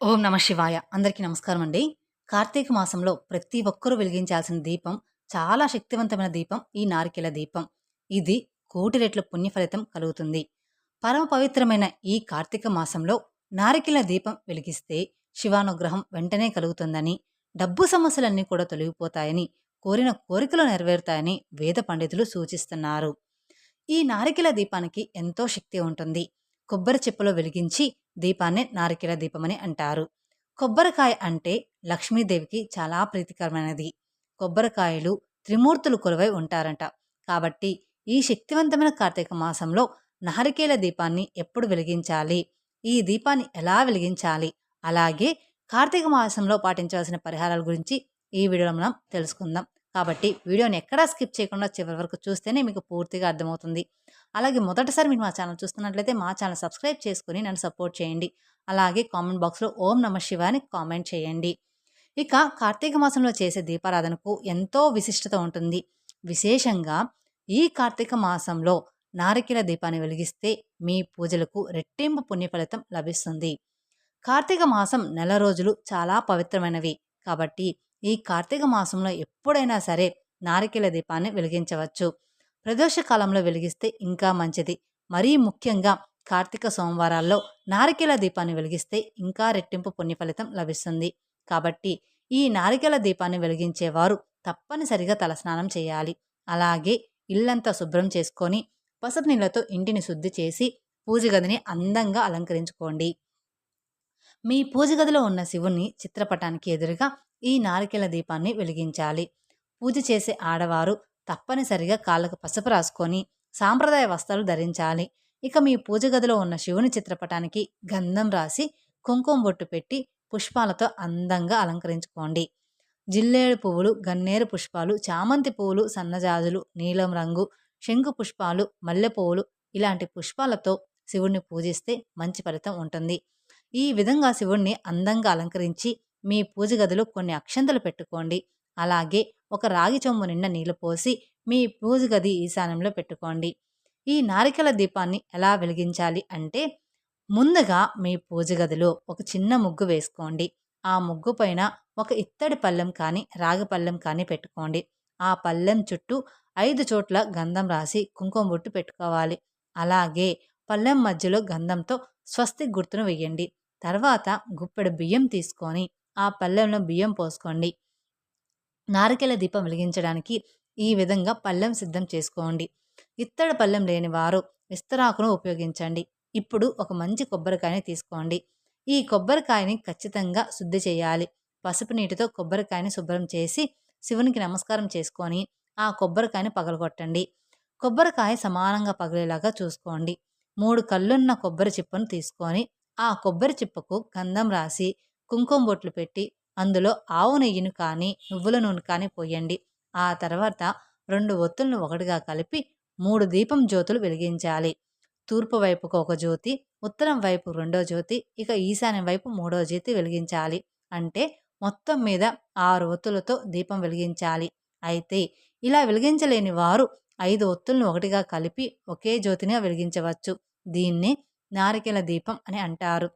ఓం నమ శివాయ. అందరికీ నమస్కారం అండి. కార్తీక మాసంలో ప్రతి ఒక్కరూ వెలిగించాల్సిన దీపం చాలా శక్తివంతమైన దీపం ఈ నారికెల దీపం. ఇది కోటి రెట్ల పుణ్య ఫలితం కలుగుతుంది. పరమ పవిత్రమైన ఈ కార్తీక మాసంలో నారికెల దీపం వెలిగిస్తే శివానుగ్రహం వెంటనే కలుగుతుందని డబ్బు సమస్యలన్నీ కూడా తొలగిపోతాయని కోరిన కోరికలు నెరవేరుతాయని వేద పండితులు సూచిస్తున్నారు. ఈ నారికెల దీపానికి ఎంతో శక్తి ఉంటుంది. కొబ్బరి చెప్పులో వెలిగించి దీపాన్ని నారికేల దీపమని అంటారు. కొబ్బరికాయ అంటే లక్ష్మీదేవికి చాలా ప్రీతికరమైనది. కొబ్బరికాయలు త్రిమూర్తులు కొలువై ఉంటారంట. కాబట్టి ఈ శక్తివంతమైన కార్తీక మాసంలో నారికేల దీపాన్ని ఎప్పుడు వెలిగించాలి? ఈ దీపాన్ని ఎలా వెలిగించాలి? అలాగే కార్తీక మాసంలో పాటించవలసిన పరిహారాల గురించి ఈ వీడియోలో మనం తెలుసుకుందాం. కాబట్టి వీడియోని ఎక్కడా స్కిప్ చేయకుండా చివరి వరకు చూస్తేనే మీకు పూర్తిగా అర్థమవుతుంది. అలాగే మొదటిసారి మీరు మా ఛానల్ చూస్తున్నట్లయితే మా ఛానల్ సబ్స్క్రైబ్ చేసుకుని నన్ను సపోర్ట్ చేయండి. అలాగే కామెంట్ బాక్స్లో ఓం నమ శివాని కామెంట్ చేయండి. ఇక కార్తీక మాసంలో చేసే దీపారాధనకు ఎంతో విశిష్టత ఉంటుంది. విశేషంగా ఈ కార్తీక మాసంలో నారికెల దీపాన్ని వెలిగిస్తే మీ పూజలకు రెట్టింపు పుణ్య ఫలితం లభిస్తుంది. కార్తీక మాసం నెల రోజులు చాలా పవిత్రమైనవి. కాబట్టి ఈ కార్తీక మాసంలో ఎప్పుడైనా సరే నారికెల దీపాన్ని వెలిగించవచ్చు. ప్రదోష కాలంలో వెలిగిస్తే ఇంకా మంచిది. మరీ ముఖ్యంగా కార్తీక సోమవారాల్లో నారికేల దీపాన్ని వెలిగిస్తే ఇంకా రెట్టింపు పుణ్య ఫలితం లభిస్తుంది. కాబట్టి ఈ నారికేల దీపాన్ని వెలిగించేవారు తప్పనిసరిగా తలస్నానం చేయాలి. అలాగే ఇల్లంతా శుభ్రం చేసుకొని పసుపు నీళ్ళతో ఇంటిని శుద్ధి చేసి పూజ గదిని అందంగా అలంకరించుకోండి. మీ పూజ గదిలో ఉన్న శివుని చిత్రపటానికి ఎదురుగా ఈ నారికేల దీపాన్ని వెలిగించాలి. పూజ చేసే ఆడవారు తప్పనిసరిగా కాళ్ళకు పసుపు రాసుకొని సాంప్రదాయ వస్త్రాలు ధరించాలి. ఇక మీ పూజ గదిలో ఉన్న శివుని చిత్రపటానికి గంధం రాసి కుంకుమ బొట్టు పెట్టి పుష్పాలతో అందంగా అలంకరించుకోండి. జిల్లేడు పువ్వులు గన్నేరు పుష్పాలు చామంతి పువ్వులు సన్నజాజులు నీలం రంగు శంకు పుష్పాలు మల్లె పువ్వులు ఇలాంటి పుష్పాలతో శివుణ్ణి పూజిస్తే మంచి ఫలితం ఉంటుంది. ఈ విధంగా శివుణ్ణి అందంగా అలంకరించి మీ పూజ గదిలో కొన్ని అక్షంతలు పెట్టుకోండి. అలాగే ఒక రాగి చెంబు నిండా నీళ్ళు పోసి మీ పూజ గది ఈశాన్యంలో పెట్టుకోండి. ఈ నారికల దీపాన్ని ఎలా వెలిగించాలి అంటే ముందుగా మీ పూజ గదిలో ఒక చిన్న ముగ్గు వేసుకోండి. ఆ ముగ్గు పైన ఒక ఇత్తడి పళ్ళెం కానీ రాగి పళ్ళెం కానీ పెట్టుకోండి. ఆ పళ్ళెం చుట్టూ ఐదు చోట్ల గంధం రాసి కుంకుమ బొట్టు పెట్టుకోవాలి. అలాగే పళ్ళెం మధ్యలో గంధంతో స్వస్తి గుర్తును వేయండి తర్వాత గుప్పెడు బియ్యం తీసుకొని ఆ పళ్ళెంలో బియ్యం పోసుకోండి. నారికెల దీపం వెలిగించడానికి ఈ విధంగా పళ్ళెం సిద్ధం చేసుకోండి. ఇత్తడి పళ్ళెం లేని వారు విస్తరాకును ఉపయోగించండి. ఇప్పుడు ఒక మంచి కొబ్బరికాయని తీసుకోండి. ఈ కొబ్బరికాయని ఖచ్చితంగా శుద్ధి చేయాలి. పసుపు నీటితో కొబ్బరికాయని శుభ్రం చేసి శివునికి నమస్కారం చేసుకొని ఆ కొబ్బరికాయని పగలగొట్టండి. కొబ్బరికాయ సమానంగా పగిలేలాగా చూసుకోండి. మూడు కళ్ళున్న కొబ్బరి చిప్పను తీసుకొని ఆ కొబ్బరి చిప్పకు గంధం రాసి కుంకుమ బొట్లు పెట్టి అందులో ఆవు నెయ్యిను కానీ నువ్వుల నూనె కానీ పోయండి. ఆ తర్వాత రెండు ఒత్తులను ఒకటిగా కలిపి మూడు దీపం జ్యోతులు వెలిగించాలి. తూర్పు వైపుకు ఒక జ్యోతి ఉత్తరం వైపు రెండో జ్యోతి ఇక ఈశాన్యం వైపు మూడో జ్యోతి వెలిగించాలి. అంటే మొత్తం మీద ఆరు ఒత్తులతో దీపం వెలిగించాలి. అయితే ఇలా వెలిగించలేని వారు ఐదు ఒత్తులను ఒకటిగా కలిపి ఒకే జ్యోతిని వెలిగించవచ్చు. దీన్ని నారికెల దీపం అని అంటారు.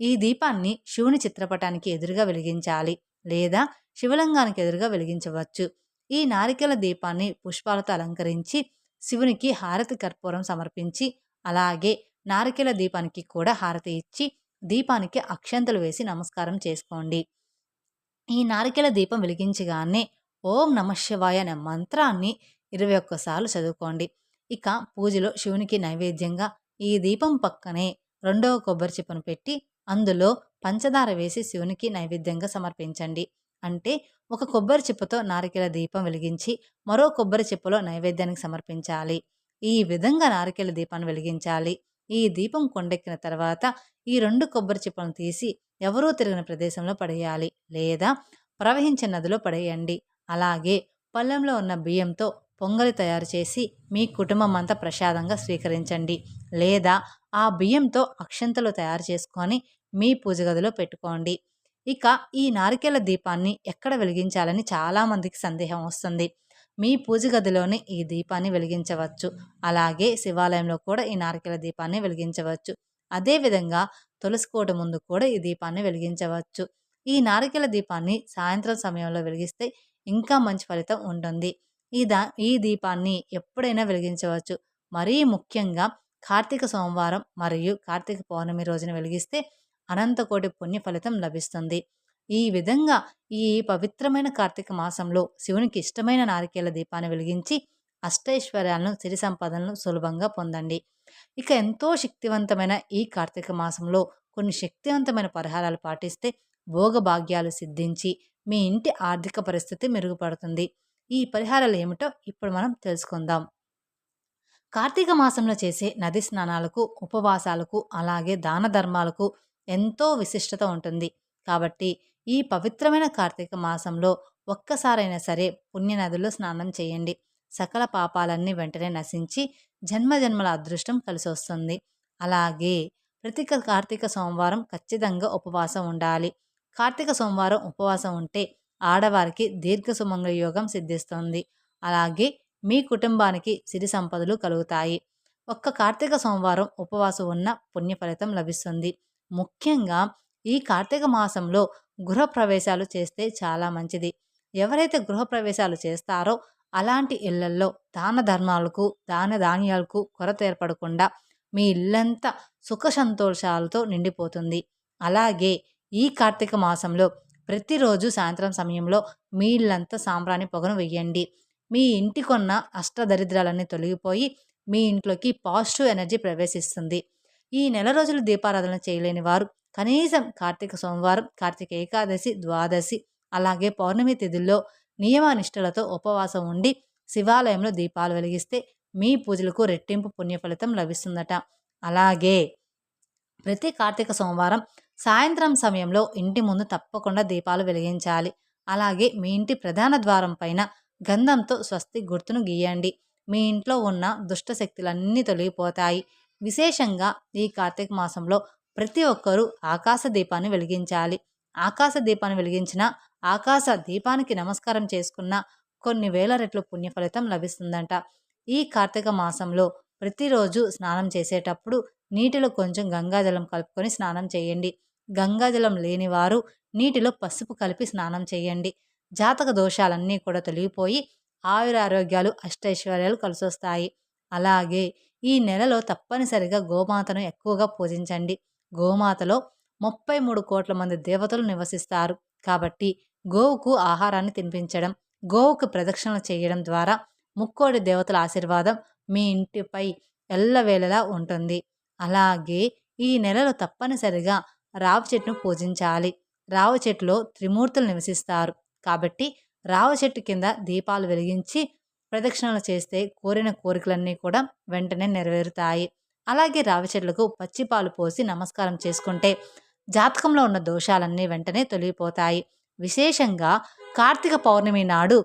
ఈ దీపాన్ని శివుని చిత్రపటానికి ఎదురుగా వెలిగించాలి లేదా శివలింగానికి ఎదురుగా వెలిగించవచ్చు. ఈ నారికెల దీపాన్ని పుష్పాలతో అలంకరించి శివునికి హారతి కర్పూరం సమర్పించి అలాగే నారికెల దీపానికి కూడా హారతి ఇచ్చి దీపానికి అక్షంతలు వేసి నమస్కారం చేసుకోండి. ఈ నారికెల దీపం వెలిగించగానే ఓం నమ శివాయ అనే మంత్రాన్ని ఇరవై ఒక్కసార్లు చదువుకోండి. ఇక పూజలో శివునికి నైవేద్యంగా ఈ దీపం పక్కనే రెండవ కొబ్బరి చిప్పను పెట్టి అందులో పంచదార వేసి శివునికి నైవేద్యంగా సమర్పించండి. అంటే ఒక కొబ్బరి చిప్పతో నారికెల దీపం వెలిగించి మరో కొబ్బరి చిప్పలో నైవేద్యానికి సమర్పించాలి. ఈ విధంగా నారికెల దీపాన్ని వెలిగించాలి. ఈ దీపం కొండెక్కిన తర్వాత ఈ రెండు కొబ్బరి చిప్పలను తీసి ఎవరూ తిరిగిన ప్రదేశంలో పడేయాలి. లేదా ప్రవహించే నదిలో పడేయండి. అలాగే పళ్ళెంలో ఉన్న బియ్యంతో పొంగలి తయారు చేసి మీ కుటుంబం అంతా ప్రసాదంగా స్వీకరించండి. లేదా ఆ బియ్యంతో అక్షంతలు తయారు చేసుకొని మీ పూజ గదిలో పెట్టుకోండి. ఇక ఈ నారికేల దీపాన్ని ఎక్కడ వెలిగించాలని చాలామందికి సందేహం వస్తుంది. మీ పూజ గదిలోనే ఈ దీపాన్ని వెలిగించవచ్చు. అలాగే శివాలయంలో కూడా ఈ నారికేల దీపాన్ని వెలిగించవచ్చు. అదేవిధంగా తులసి కోట ముందు కూడా ఈ దీపాన్ని వెలిగించవచ్చు. ఈ నారికేల దీపాన్ని సాయంత్రం సమయంలో వెలిగిస్తే ఇంకా మంచి ఫలితం ఉంటుంది. ఈ దా ఈ దీపాన్ని ఎప్పుడైనా వెలిగించవచ్చు. మరీ ముఖ్యంగా కార్తీక సోమవారం మరియు కార్తీక పౌర్ణమి రోజున వెలిగిస్తే అనంతకోటి పుణ్య ఫలితం లభిస్తుంది. ఈ విధంగా ఈ పవిత్రమైన కార్తీక మాసంలో శివునికి ఇష్టమైన నారికేల దీపాన్ని వెలిగించి అష్టైశ్వర్యాలను సిరి సంపదలను సులభంగా పొందండి. ఇక ఎంతో శక్తివంతమైన ఈ కార్తీక మాసంలో కొన్ని శక్తివంతమైన పరిహారాలు పాటిస్తే భోగభాగ్యాలు సిద్ధించి మీ ఇంటి ఆర్థిక పరిస్థితి మెరుగుపడుతుంది. ఈ పరిహారాలు ఏమిటో ఇప్పుడు మనం తెలుసుకుందాం. కార్తీక మాసంలో చేసే నది స్నానాలకు ఉపవాసాలకు అలాగే దాన ధర్మాలకు ఎంతో విశిష్టత ఉంటుంది. కాబట్టి ఈ పవిత్రమైన కార్తీక మాసంలో ఒక్కసారైనా సరే పుణ్యనదుల్లో స్నానం చేయండి. సకల పాపాలన్నీ వెంటనే నశించి జన్మ జన్మల అదృష్టం కలిసి వస్తుంది అలాగే ప్రతి కార్తీక సోమవారం ఖచ్చితంగా ఉపవాసం ఉండాలి. కార్తీక సోమవారం ఉపవాసం ఉంటే ఆడవారికి దీర్ఘ సుమంగళ యోగం సిద్ధిస్తుంది. అలాగే మీ కుటుంబానికి సిరి సంపదలు కలుగుతాయి. ఒక్క కార్తీక సోమవారం ఉపవాసం ఉన్న పుణ్య ఫలితం లభిస్తుంది. ముఖ్యంగా ఈ కార్తీక మాసంలో గృహప్రవేశాలు చేస్తే చాలా మంచిది. ఎవరైతే గృహప్రవేశాలు చేస్తారో అలాంటి ఇళ్ళల్లో దాన ధర్మాలకు దాన ధాన్యాలకు కొరత ఏర్పడకుండా మీ ఇల్లంతా సుఖ సంతోషాలతో నిండిపోతుంది. అలాగే ఈ కార్తీక మాసంలో ప్రతిరోజు సాయంత్రం సమయంలో మీ ఇల్లంతా సాంబ్రాణి పొగను వెయ్యండి. మీ ఇంటికొన్న అష్టదరిద్రాలన్నీ తొలగిపోయి మీ ఇంట్లోకి పాజిటివ్ ఎనర్జీ ప్రవేశిస్తుంది. ఈ నెల రోజులు దీపారాధన చేయలేని వారు కనీసం కార్తీక సోమవారం కార్తీక ఏకాదశి ద్వాదశి అలాగే పౌర్ణమి తిథుల్లో నియమానిష్టలతో ఉపవాసం ఉండి శివాలయంలో దీపాలు వెలిగిస్తే మీ పూజలకు రెట్టింపు పుణ్యఫలితం లభిస్తుందట. అలాగే ప్రతి కార్తీక సోమవారం సాయంత్రం సమయంలో ఇంటి ముందు తప్పకుండా దీపాలు వెలిగించాలి. అలాగే మీ ఇంటి ప్రధాన ద్వారం పైన గంధంతో స్వస్తి గుర్తును గీయండి. మీ ఇంట్లో ఉన్న దుష్ట శక్తులన్నీ తొలగిపోతాయి. విశేషంగా ఈ కార్తీక మాసంలో ప్రతి ఒక్కరూ ఆకాశ దీపాన్ని వెలిగించాలి. ఆకాశ దీపాన్ని వెలిగించిన ఆకాశ దీపానికి నమస్కారం చేసుకున్న కొన్ని వేల రెట్లు పుణ్య ఫలితం లభిస్తుందంట. ఈ కార్తీక మాసంలో ప్రతిరోజు స్నానం చేసేటప్పుడు నీటిలో కొంచెం గంగాజలం కలుపుకొని స్నానం చేయండి. గంగాజలం లేని వారు నీటిలో పసుపు కలిపి స్నానం చేయండి. జాతక దోషాలన్నీ కూడా తొలగిపోయి ఆయురారోగ్యాలు అష్టైశ్వర్యాలు కలిసొస్తాయి. అలాగే ఈ నెలలో తప్పనిసరిగా గోమాతను ఎక్కువగా పూజించండి. గోమాతలో ముప్పై మూడు కోట్ల మంది దేవతలు నివసిస్తారు. కాబట్టి గోవుకు ఆహారాన్ని తినిపించడం గోవుకు ప్రదక్షిణలు చేయడం ద్వారా ముక్కోడి దేవతల ఆశీర్వాదం మీ ఇంటిపై ఎల్లవేళలా ఉంటుంది. అలాగే ఈ నెలలో తప్పనిసరిగా రావి చెట్టును పూజించాలి. రావి చెట్టులో త్రిమూర్తులు నివసిస్తారు. కాబట్టి రావి చెట్టు కింద దీపాలు వెలిగించి ప్రదక్షిణలు చేస్తే కోరిన కోరికలన్నీ కూడా వెంటనే నెరవేరుతాయి. అలాగే రావి చెట్లకు పచ్చిపాలు పోసి నమస్కారం చేసుకుంటే జాతకంలో ఉన్న దోషాలన్నీ వెంటనే తొలగిపోతాయి. విశేషంగా కార్తీక పౌర్ణమి నాడు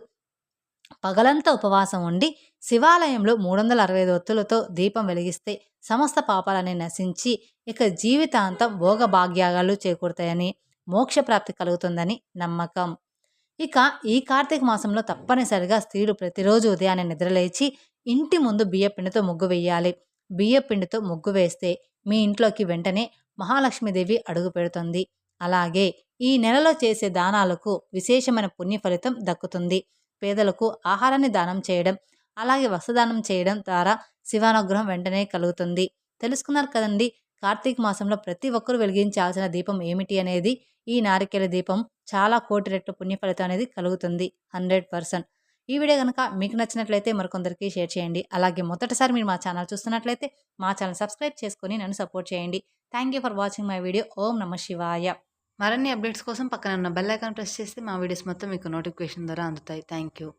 పగలంతా ఉపవాసం ఉండి శివాలయంలో మూడు వందల అరవై ఐదు ఒత్తులతో దీపం వెలిగిస్తే సమస్త పాపాలని నశించి ఇక జీవితాంతం భోగభాగ్యాగాలు చేకూరుతాయని మోక్షప్రాప్తి కలుగుతుందని నమ్మకం. ఇక ఈ కార్తీక మాసంలో తప్పనిసరిగా స్త్రీలు ప్రతిరోజు ఉదయాన్నే నిద్రలేచి ఇంటి ముందు బియ్యపిండితో ముగ్గు వేయాలి. బియ్యపిండితో ముగ్గు వేస్తే మీ ఇంట్లోకి వెంటనే మహాలక్ష్మీదేవి అడుగు పెడుతుంది. అలాగే ఈ నెలలో చేసే దానాలకు విశేషమైన పుణ్య ఫలితం దక్కుతుంది. పేదలకు ఆహారాన్ని దానం చేయడం అలాగే వస్త్రదానం చేయడం ద్వారా శివానుగ్రహం వెంటనే కలుగుతుంది. తెలుసుకున్నారు కదండి? కార్తీక మాసంలో ప్రతి ఒక్కరూ వెలిగించాల్సిన దీపం ఏమిటి అనేది ఈ నారికేల దీపం చాలా కోటి రెట్ల పుణ్య ఫలితం అనేది కలుగుతుంది హండ్రెడ్ పర్సెంట్. ఈ వీడియో కనుక మీకు నచ్చినట్లయితే మరికొందరికి షేర్ చేయండి. అలాగే మొదటిసారి మీరు మా ఛానల్ చూస్తున్నట్లయితే మా ఛానల్ సబ్స్క్రైబ్ చేసుకొని నన్ను సపోర్ట్ చేయండి. Thank you for watching my video. ఓం నమ శివాయ. మరిన్ని అప్డేట్స్ కోసం పక్కన ఉన్న బెల్ ఐకాన్ ప్రెస్ చేస్తే మా వీడియోస్ మొత్తం మీకు నోటిఫికేషన్ ద్వారా అందుతాయి. Thank you.